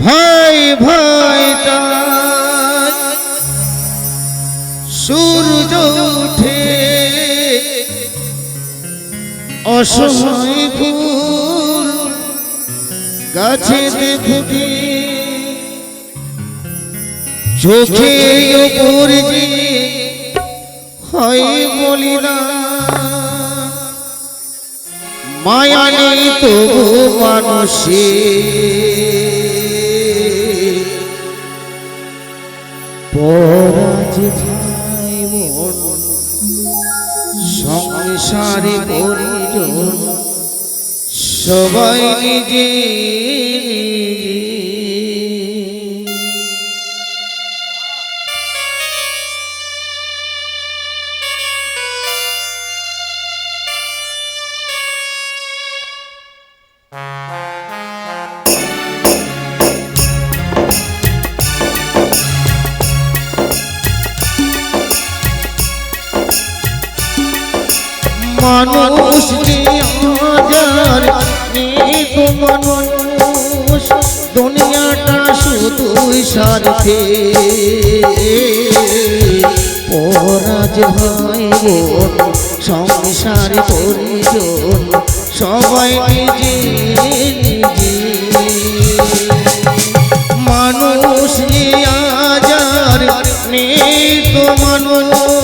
ভাই ভাই সূর্য উঠে অসহায় ফুল গাছে চোখে ওপর হয় বলি না মায়া নেই তবু মানুষে পরাজ ভাই মন সংসারে পরিজন সবাই নিজে মানুষ, দুনিয়াটা শুধুই স্বার্থে পরাজ ভাই সংসার পরিজন, সবাই নিজে নিজে। মানুষ যে আজার, নিত মানুষ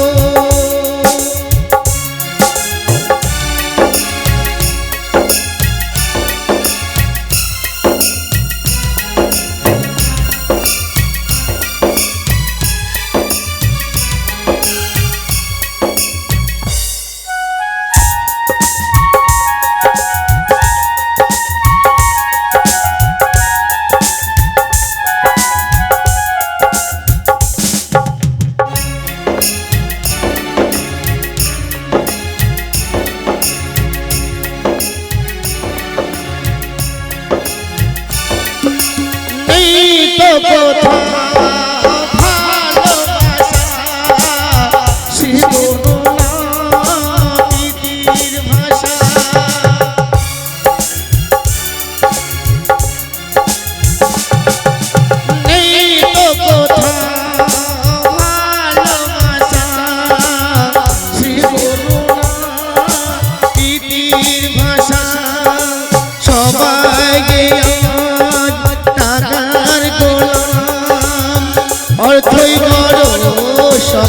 নেই তো কোথাও।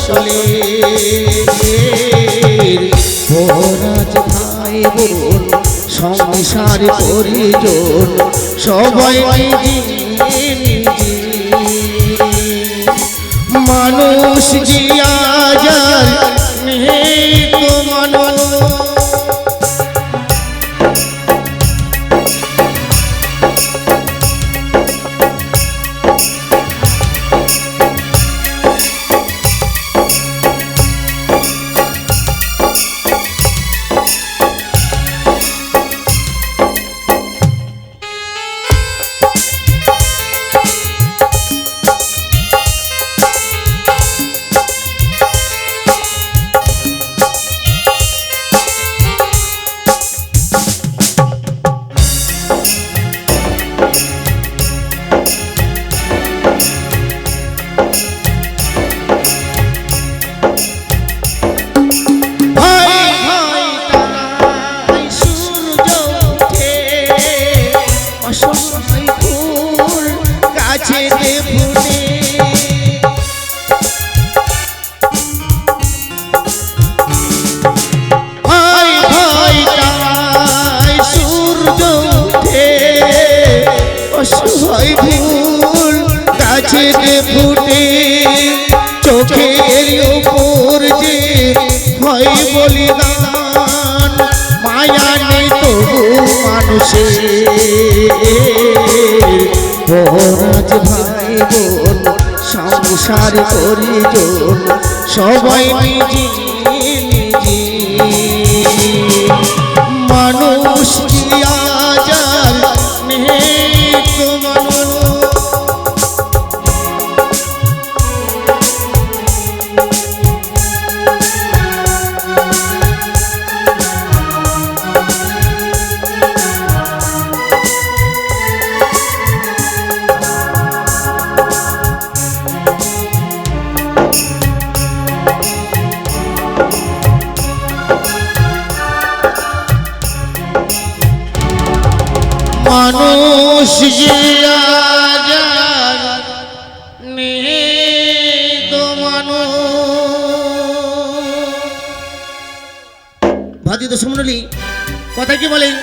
সকলে পরাজ ভাই বোন সংসার পরিজন সবাই মানুষ জিয়া যার ফুটে চোখের উপর যে হয় বলিদান, মায়া নেই তবু ভাই বোন, সংসার পরিজন সবাই নিজে মানুষ যে আজ আর নেই তো মানুষ। ভাজি তো সমনলি কথা কি বলেন